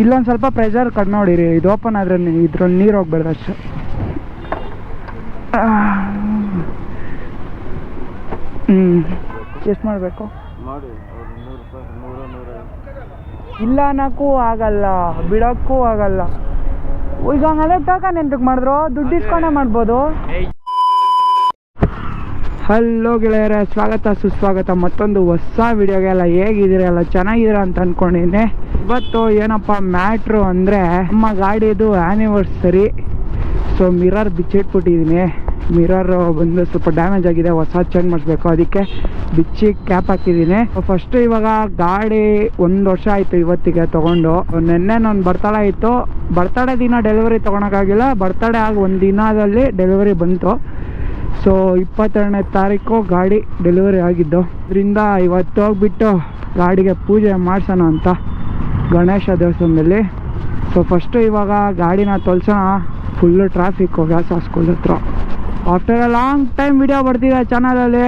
ಇಲ್ಲೊಂದು ಸ್ವಲ್ಪ ಪ್ರೆಷರ್ ಕಡಿಮೆ ಹೊಡೀರಿ ಇದು ಓಪನ್ ಆದರೆ ಇದ್ರಲ್ಲಿ ನೀರು ಹೋಗ್ಬಾರ್ದು ಅಷ್ಟು. ಹ್ಞೂ ಎಷ್ಟು ಮಾಡಬೇಕು? ಇಲ್ಲ ಅನ್ನೋಕ್ಕೂ ಆಗಲ್ಲ ಬಿಡೋಕ್ಕೂ ಆಗಲ್ಲ. ಈಗ ಹಂಗಾದ್ರೆ ಟೋಕನ್ ಎಂತಕ್ಕೆ ಮಾಡಿದ್ರು? ದುಡ್ಡು ಇಸ್ಕೊಂಡೇ ಮಾಡ್ಬೋದು. ಹಲೋ ಗೆಳೆಯರೇ ಸ್ವಾಗತ ಸುಸ್ವಾಗತ. ಮತ್ತೊಂದು ಹೊಸ ವಿಡಿಯೋಗೆಲ್ಲ ಹೇಗಿದ್ದೀರ? ಎಲ್ಲ ಚೆನ್ನಾಗಿದ್ದೀರ ಅಂತ ಅಂದ್ಕೊಂಡಿದ್ದೀನಿ ಇವತ್ತು ಏನಪ್ಪ ಮ್ಯಾಟ್ರು ಅಂದರೆ ನಮ್ಮ ಗಾಡಿದು ಆ್ಯನಿವರ್ಸರಿ ಸೊ ಮಿರರ್ ಬಿಚ್ಚಿಟ್ಬಿಟ್ಟಿದ್ದೀನಿ ಮಿರರ್ ಬಂದು ಸ್ವಲ್ಪ ಡ್ಯಾಮೇಜ್ ಆಗಿದೆ, ಹೊಸ ಚೇಂಜ್ ಮಾಡಿಸ್ಬೇಕು. ಅದಕ್ಕೆ ಬಿಚ್ಚಿ ಕ್ಯಾಪ್ ಹಾಕಿದ್ದೀನಿ ಫಸ್ಟ್ ಇವಾಗ ಗಾಡಿ ಒಂದು ವರ್ಷ ಆಯಿತು ಇವತ್ತಿಗೆ ತೊಗೊಂಡು. ನಿನ್ನೆ ನನ್ನ ಬರ್ತಡೇ ಇತ್ತು. ಬರ್ತಡೇ ದಿನ ಡೆಲಿವರಿ ತೊಗೊಳಕ್ಕಾಗಿಲ್ಲ. ಬರ್ತಡೇ ಆಗಿ ಒಂದು ದಿನದಲ್ಲಿ ಡೆಲಿವರಿ ಬಂತು. ಸೊ ಇಪ್ಪತ್ತೆರಡನೇ ತಾರೀಕು ಗಾಡಿ ಡೆಲಿವರಿ ಆಗಿದ್ದು. ಇದರಿಂದ ಇವತ್ತು ಹೋಗ್ಬಿಟ್ಟು ಗಾಡಿಗೆ ಪೂಜೆ ಮಾಡಿಸೋಣ ಅಂತ. ಗಣೇಶ ದೇವಸ್ಥಾನದಲ್ಲಿ. ಸೊ ಫಸ್ಟು ಇವಾಗ ಗಾಡಿನ ತೊಳ್ಸೋಣ ಫುಲ್ಲು ಟ್ರಾಫಿಕ್ ವ್ಯಾಸ ಸ್ಕೂಲ್ ಹತ್ರ after a long time video ಬರ್ತಿದೆ ಚಾನಲಲ್ಲಿ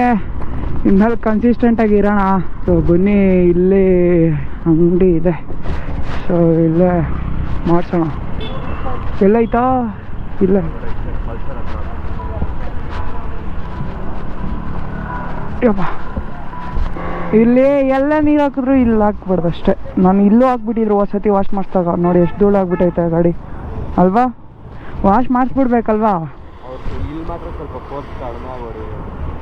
ಇನ್ಮೇಲೆ ಕನ್ಸಿಸ್ಟೆಂಟಾಗಿ ಇರೋಣ. ಸೊ ಬನ್ನಿ, ಇಲ್ಲಿ ಅಂಗಡಿ ಇದೆ. ಸೊ ಇಲ್ಲೇ ಮಾಡ್ಸೋಣ. ಎಲ್ಲೈತಾ? ಇಲ್ಲ. ಯಪ್ಪ. ಇಲ್ಲಿ ಎಲ್ಲ ನೀರು ಹಾಕಿದ್ರು ಇಲ್ಲಿ ಹಾಕ್ಬಾರ್ದು ಅಷ್ಟೇ. ನಾನು ಇಲ್ಲೂ ಹಾಕ್ಬಿಟ್ಟಿದ್ರು ವಸತಿ ವಾಶ್ ಮಾಡಿಸ್ದಾಗ. ನೋಡಿ ಎಷ್ಟು ಧೂಳು ಆಗ್ಬಿಟ್ಟೈತೆ ಗಾಡಿ. ಅಲ್ವಾ? ವಾಶ್ ಮಾಡಿಸ್ಬಿಡ್ಬೇಕಲ್ವಾ?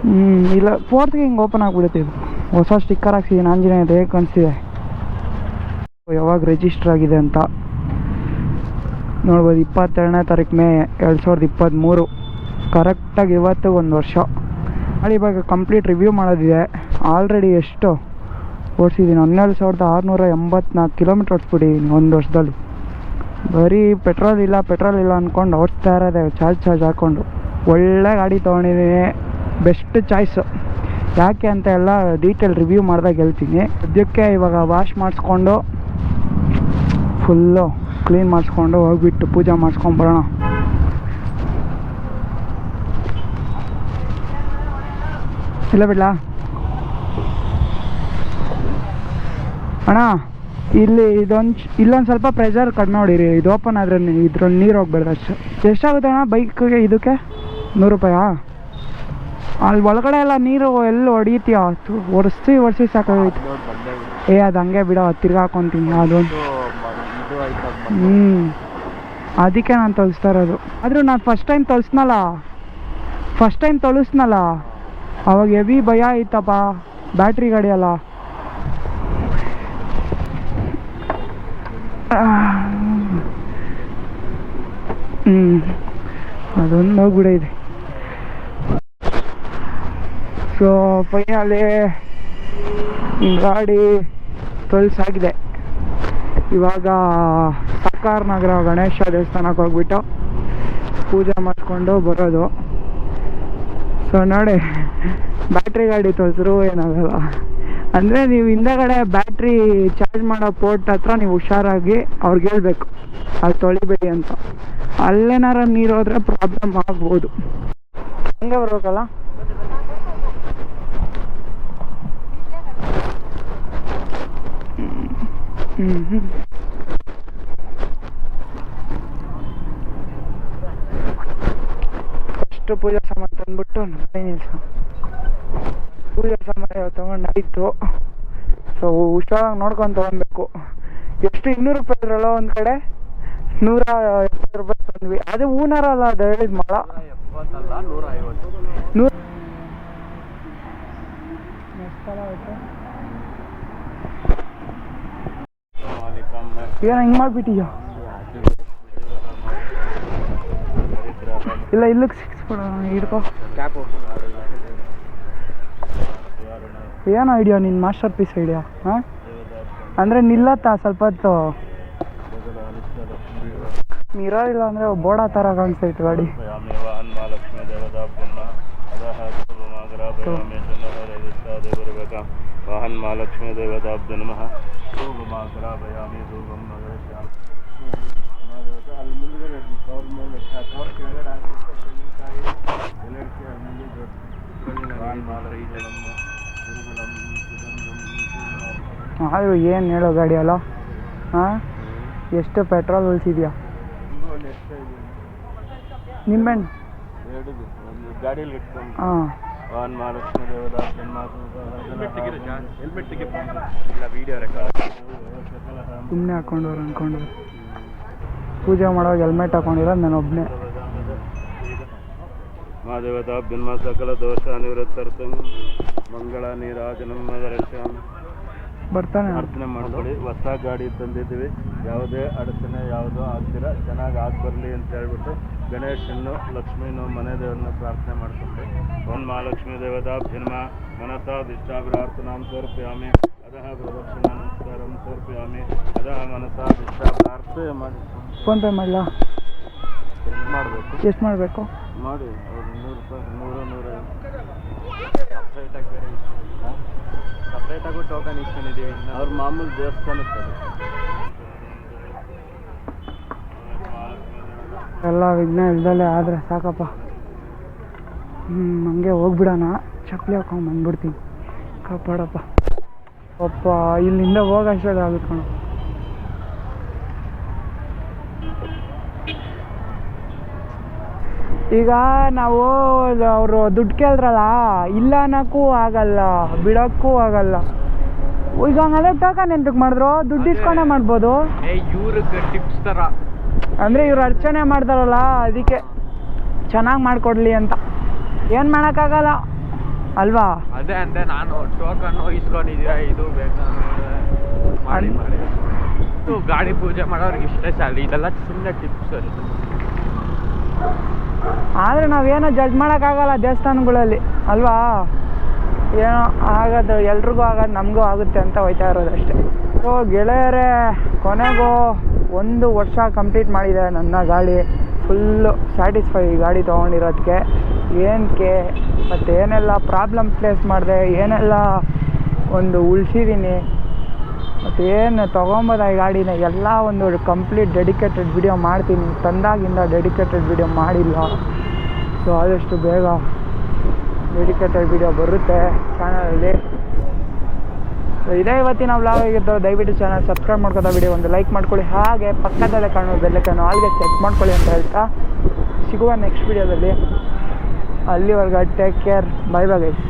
ಹ್ಞೂ ಇಲ್ಲ ಫೋರ್ತ್ಗೆ ಹಿಂಗೆ ಓಪನ್ ಆಗ್ಬಿಡುತ್ತೆ ಇದು. ಹೊಸ ಸ್ಟಿಕ್ಕರ್ ಹಾಕ್ಸಿದ್ದೀನಿ ಆಂಜನೇಯ ಹೇಗೆ ಕಾಣಿಸ್ತಿದೆ? ಯಾವಾಗ ರಿಜಿಸ್ಟರ್ ಆಗಿದೆ ಅಂತ. ನೋಡ್ಬೋದು ಇಪ್ಪತ್ತೆರಡನೇ ತಾರೀಕು ಮೇ ಎರಡು ಸಾವಿರದ ಇಪ್ಪತ್ತ್ಮೂರು ಕರೆಕ್ಟಾಗಿ ಇವತ್ತು ಒಂದು ವರ್ಷ. ಅಲ್ಲಿ ಇವಾಗ ಕಂಪ್ಲೀಟ್ ರಿವ್ಯೂ ಮಾಡೋದಿದೆ. ಆಲ್ರೆಡಿ ಎಷ್ಟು ಓಡಿಸಿದ್ದೀನಿ. ಹನ್ನೆರಡು ಸಾವಿರದ ಆರುನೂರ ಎಂಬತ್ನಾಲ್ಕು ಕಿಲೋಮೀಟ್ರ್ ಓಡಿಸ್ಬಿಟ್ಟಿದ್ದೀನಿ ಒಂದು ವರ್ಷದಲ್ಲಿ. ಬರೀ ಪೆಟ್ರೋಲ್ ಇಲ್ಲ ಪೆಟ್ರೋಲ್ ಇಲ್ಲ ಅಂದ್ಕೊಂಡು ಓಡಿಸ್ತಾ ಇರೋದೆ ಚಾರ್ಜ್ ಚಾರ್ಜ್ ಹಾಕ್ಕೊಂಡು ಒಳ್ಳೆ ಗಾಡಿ ತೊಗೊಂಡಿದ್ದೀನಿ. ಬೆಸ್ಟ್ ಚಾಯ್ಸು ಯಾಕೆ ಅಂತ ಎಲ್ಲ ಡೀಟೇಲ್ ರಿವ್ಯೂ ಮಾಡಿದಾಗ ಹೇಳ್ತೀನಿ. ಅದಕ್ಕೆ ಇವಾಗ ವಾಶ್ ಮಾಡಿಸ್ಕೊಂಡು ಫುಲ್ಲು ಕ್ಲೀನ್ ಮಾಡಿಸ್ಕೊಂಡು ಹೋಗ್ಬಿಟ್ಟು ಪೂಜೆ ಮಾಡಿಸ್ಕೊಂಡು ಬರೋಣ. ಇಲ್ಲ ಬಿಡ್ಲಾ? ಅಣ್ಣ, ಇಲ್ಲಿ ಇದೊಂದು ಇಲ್ಲೊಂದು ಸ್ವಲ್ಪ ಪ್ರೆಷರ್ ಕಡಿಮೆ ಹೊಡೀರಿ ಇದು ಓಪನ್ ಆದರೆ ಇದ್ರಲ್ಲಿ ನೀರು ಹೋಗ್ಬಾರ್ದು ಅಷ್ಟು. ಎಷ್ಟಾಗುತ್ತೆ ಅಣ್ಣ ಬೈಕ್ಗೆ ಇದಕ್ಕೆ? ನೂರು ರೂಪಾಯಾ? ಅಲ್ಲಿ ಒಳಗಡೆ ಎಲ್ಲ ನೀರು ಎಲ್ಲಿ ಹೊಡಿತೀಯ? ಒರೆಸಿ ಒರೆಸಿ ಸಾಕಾಗೈತೆ. ಏ, ಅದು ಹಂಗೆ ಬಿಡೋ ತಿರ್ಗಾ ಹಾಕೊಂತೀನಿ ಅದೊಂದು ಹ್ಞೂ ಅದಕ್ಕೆ ನಾನು ತೊಳಸ್ತಾ ಇರೋದು. ಆದರೂ ನಾನು ಫಸ್ಟ್ ಟೈಮ್ ತೊಳಸ್ನಲ್ಲ ಫಸ್ಟ್ ಟೈಮ್ ತೊಳಸ್ನಲ್ಲ ಅವಾಗ ಹೆವಿ ಭಯ ಆಯ್ತಪ್ಪ. ಬ್ಯಾಟ್ರಿ ಗಾಡಿ ಅಲ್ಲ. ಹ್ಞೂ ಅದೊಂದು ಹೋಗ್ಬಿಡೈತೆ ಸೊ ಫೈನಲಿ ಗಾಡಿ ತೊಳ್ಸಾಗಿದೆ ಇವಾಗ ಸರ್ಕಾರ ನಗರ ಗಣೇಶ ದೇವಸ್ಥಾನಕ್ಕೆ ಹೋಗ್ಬಿಟ್ಟು ಪೂಜೆ ಮಾಡಿಕೊಂಡು ಬರೋದು. ಸೊ ನೋಡಿ ಬ್ಯಾಟ್ರಿ ಗಾಡಿ ತೋರಿಸ್ರು ಏನಾಗಲ್ಲ. ಅಂದರೆ ನೀವು ಹಿಂದಗಡೆ ಬ್ಯಾಟ್ರಿ ಚಾರ್ಜ್ ಮಾಡೋ ಪೋರ್ಟ್ ಹತ್ರ ನೀವು ಹುಷಾರಾಗಿ ಅವ್ರಿಗೆ ಹೇಳ್ಬೇಕು ಅಲ್ಲಿ ತೊಳಿಬೇಡಿ ಅಂತ. ಅಲ್ಲೇನಾರ ನೀರು ಹೋದ್ರೆ ಪ್ರಾಬ್ಲಮ್ ಆಗ್ಬೋದು. ಹಂಗೆ ಬರ್ಬೇಕಲ್ಲ ಹ್ಞೂ ಹ್ಞೂ ಪೂಜಾ ಸಾಮಾನು ತಂದ್ಬಿಟ್ಟು ಗಾಡಿ ನಿಲ್ಸ ಪೂಜಾ ಸಾಮಾನು ಸೊ ಹುಷಾರಾಗಿ ನೋಡ್ಕೊಂಡು ತೊಗೊಬೇಕು ಎಷ್ಟು ಇನ್ನೂರು ರೂಪಾಯಿ ಇದ್ರಲ್ಲ ಒಂದು ಕಡೆ? ನೂರ ಎಪ್ಪತ್ತು ರೂಪಾಯಿ ತಂದ್ವಿ. ಅದು ಹೂನಾರ ಅಲ್ಲ ಅದು ಹೇಳಿದ ಮಳ. ನೂರ ಏನು ಹಿಂಗೆ ಇಲ್ಲ ಇಲ್ಲಕ್ಕೆ ಸಿಕ್ಸ್ಬಿಡ ಹಿಡ್ಕೋ. ಏನು ಐಡಿಯಾ ನಿನ್ನ ಮಾಸ್ಟರ್ ಪೀಸ್ ಐಡಿಯಾ ಹಾಂ? ಅಂದರೆ ನಿಲ್ಲತ್ತಾ ಸ್ವಲ್ಪ ಹೊತ್ತು. ಮಿರರ್ ಇಲ್ಲ ಅಂದರೆ ಬೋಡ ಥರ ಕಾಣಿಸ್ತೈತೆ ಗಾಡಿ ದೇವದಾಬ್ ವಾಹನ್ ಮಹಾಲಕ್ಷ್ಮಿ ದೇವತಾಭ್ಯ ನಮಃ ಆದರೂ ಏನು ಹೇಳೋ ಗಾಡಿ ಅಲ್ಲ? ಹಾಂ ಎಷ್ಟು ಪೆಟ್ರೋಲ್ ಉಳಿಸಿದ್ಯಾ? ಇಟ್ಕೊಂಡು. ಹಾಂ. ವಾಹನ್ ಮಹಾಲಕ್ಷ್ಮಿ ದೇವದಾಸ್ ಹೆಲ್ಮೆಟ್ ಇಲ್ಲ ವಿಡಿಯೋ ರೆಕಾರ್ಡ್ ಸುಮ್ಮನೆ ಹಾಕೊಂಡವ್ರು ಅಂದ್ಕೊಂಡು ಪೂಜೆ ಮಾಡುವಾಗ ಹೆಲ್ಮೆಟ್ ಹಾಕೊಂಡಿರೋದು ನಾನು ಒಬ್ಬನೇ ಮಾದೇವತಾಭ್ಯನ್ಮ ಸಕಲ ದೋಷ ನಿವೃತ್ತರ್ಥಂ ಮಂಗಳ ನೀರಾಜನಂ ರಕ್ಷಾಂ ಬರ್ತಾನೆ. ಪ್ರಾರ್ಥನೆ ಮಾಡ್ಕೊಳ್ಳಿ. ಹೊಸ ಗಾಡಿ ತಂದಿದ್ದೀವಿ. ಯಾವುದೇ ಅಡಚಣೆ ಯಾವುದೋ ಆಗ್ತೀರ ಚೆನ್ನಾಗಿ ಆಗಿ ಬರಲಿ ಅಂತ ಹೇಳ್ಬಿಟ್ಟು ಗಣೇಶನ್ನು ಲಕ್ಷ್ಮೀನು ಮನೆ ದೇವರನ್ನ ಪ್ರಾರ್ಥನೆ ಮಾಡ್ಕೊಂಡು ಓಂ ಮಹಾಲಕ್ಷ್ಮೀ ದೇವತಾಭ್ಯನ್ಮ. ಮನಸಾ ದಿಷ್ಟಾಭಿರಾರ್ಥನಾಂ ಸಮರ್ಪಯಾಮಿ ಅದಹ ಪ್ರದಕ್ಷಿಣಾ ನಮಸ್ಕಾರಂ ಸಮರ್ಪಯಾಮಿ ಅದಹ ಮನಸಾ ದಿಷ್ಟಾಭಿರಾರ್ಥ ಮಾಡಿ. ಫೋನ್ಪೇ ಮಾಡಲಾ? ಮಾಡಬೇಕು? ಎಷ್ಟು ಮಾಡಬೇಕು? ಮಾಡಿ. ಅವ್ರು ನೂರು ರೂಪಾಯಿ ನೂರು ನೂರ ಸಪ್ರೇಟಾಗಿ ಸಪ್ರೇಟಾಗೂ ಟೋಕನ್ ಇಸ್ಕೊಂಡಿದ್ದೀವಿ ಅವ್ರ ಮಾಮೂಲು ದೇವಸ್ಥಾನಕ್ಕೆ ಅದು. ಎಲ್ಲ ವಿಘ್ನ ಇಲ್ದಲೆ ಆದರೆ ಸಾಕಪ್ಪ. ಹ್ಞೂ ಹಂಗೆ ಹೋಗ್ಬಿಡೋಣ. ಚಪ್ಪಲಿ ಹಾಕೊಂಡು ಬಂದ್ಬಿಡ್ತೀನಿ. ಕಾಪಾಡಪ್ಪ. ಅಪ್ಪ, ಇಲ್ಲಿಂದ ಹೋಗೋಷ್ಟೇ ಆಗುತ್ತೆ ಕಣೋ. ಈಗ ನಾವು ಅವರು ದುಡ್ಡು ಕೇಳಿದ್ರಲ್ಲ ಇಲ್ಲ ಅನ್ನೋಕ್ಕೂ ಆಗಲ್ಲ ಬಿಡೋಕ್ಕೂ ಆಗಲ್ಲ. ಈಗ ಹಂಗಂದ್ರೆ ಟೋಕನ್ ಎಂತಕ್ಕೆ ಮಾಡಿದ್ರು ದುಡ್ಡು ಇಸ್ಕೊಂಡೇ ಮಾಡ್ಬೋದು. ಏ ಇವ್ರಿಗೆ ಟಿಪ್ಸ್ ಥರ ಅಂದರೆ ಇವ್ರು ಅರ್ಚನೆ ಮಾಡ್ತಾರಲ್ಲ ಅದಕ್ಕೆ ಚೆನ್ನಾಗಿ ಮಾಡಿಕೊಡ್ಲಿ ಅಂತ. ಏನು ಮಾಡೋಕ್ಕಾಗಲ್ಲ. ಅಲ್ವಾ? ಅದೇ ಅಂದೆ ನಾನು ಟೋಕನ್ ಇಸ್ಕೊಂಡಿದ್ದೀರಾ ಇದು ಬೇಕು? ಮಾಡಿ ಮಾಡಿ. ಗಾಡಿ ಪೂಜೆ ಮಾಡೋರಿಗೆ ಇಷ್ಟೇ ಸ್ಯಾಲ್ರಿ ಇದೆಲ್ಲ ಸುಮ್ಮನೆ ಟಿಪ್ಸ್ ಆದರೆ ನಾವೇನೋ ಜಡ್ಜ್ ಮಾಡೋಕ್ಕಾಗಲ್ಲ ದೇವಸ್ಥಾನಗಳಲ್ಲಿ, ಅಲ್ವಾ? ಏನೋ ಆಗೋದು, ಎಲ್ರಿಗೂ ಆಗೋದು, ನಮಗೂ ಆಗುತ್ತೆ ಅಂತ ಹೋಯ್ತಾ ಇರೋದು ಅಷ್ಟೇ ಸೊ ಗೆಳೆಯರೇ, ಕೊನೆಗೂ ಒಂದು ವರ್ಷ ಕಂಪ್ಲೀಟ್ ಮಾಡಿದೆ ನನ್ನ ಗಾಡಿ ಫುಲ್ಲು ಸ್ಯಾಟಿಸ್ಫೈ ಗಾಡಿ ತೊಗೊಂಡಿರೋದಕ್ಕೆ ಏನಕ್ಕೆ ಮತ್ತು ಏನೆಲ್ಲ ಪ್ರಾಬ್ಲಮ್ ಫೇಸ್ ಮಾಡಿದೆ, ಏನೆಲ್ಲ ಒಂದು ಉಳಿಸಿದ್ದೀನಿ ಮತ್ತು ಏನು ತೊಗೊಂಬೋದ ಈ ಗಾಡಿನ? ಎಲ್ಲ ಒಂದು ಕಂಪ್ಲೀಟ್ ಡೆಡಿಕೇಟೆಡ್ ವಿಡಿಯೋ ಮಾಡ್ತೀನಿ. ತಂದಾಗಿಂದ ಡೆಡಿಕೇಟೆಡ್ ವಿಡಿಯೋ ಮಾಡಿಲ್ಲ. ಸೊ ಆದಷ್ಟು ಬೇಗ ಡೆಡಿಕೇಟೆಡ್ ವಿಡಿಯೋ ಬರುತ್ತೆ ಚಾನಲಲ್ಲಿ ಸೊ ಇದೇ ಇವತ್ತಿನ ವ್ಲಾಗ್ ಆಗಿದ್ದು ದಯವಿಟ್ಟು ಚಾನಲ್ ಸಬ್ಸ್ಕ್ರೈಬ್ ಮಾಡ್ಕೊತಾ ವಿಡಿಯೋ ಒಂದು ಲೈಕ್ ಮಾಡ್ಕೊಳ್ಳಿ. ಹಾಗೆ ಪಕ್ಕದಲ್ಲೇ ಕಾಣುವ ಬೆಲ್ಲಕ್ಕನ್ನು ಆಲ್ಗೆ ಚೆಕ್ ಮಾಡ್ಕೊಳ್ಳಿ ಅಂತ ಹೇಳ್ತಾ ಸಿಗುವ ನೆಕ್ಸ್ಟ್ ವಿಡಿಯೋದಲ್ಲಿ ಅಲ್ಲಿವರೆಗೆ take care bye bye guys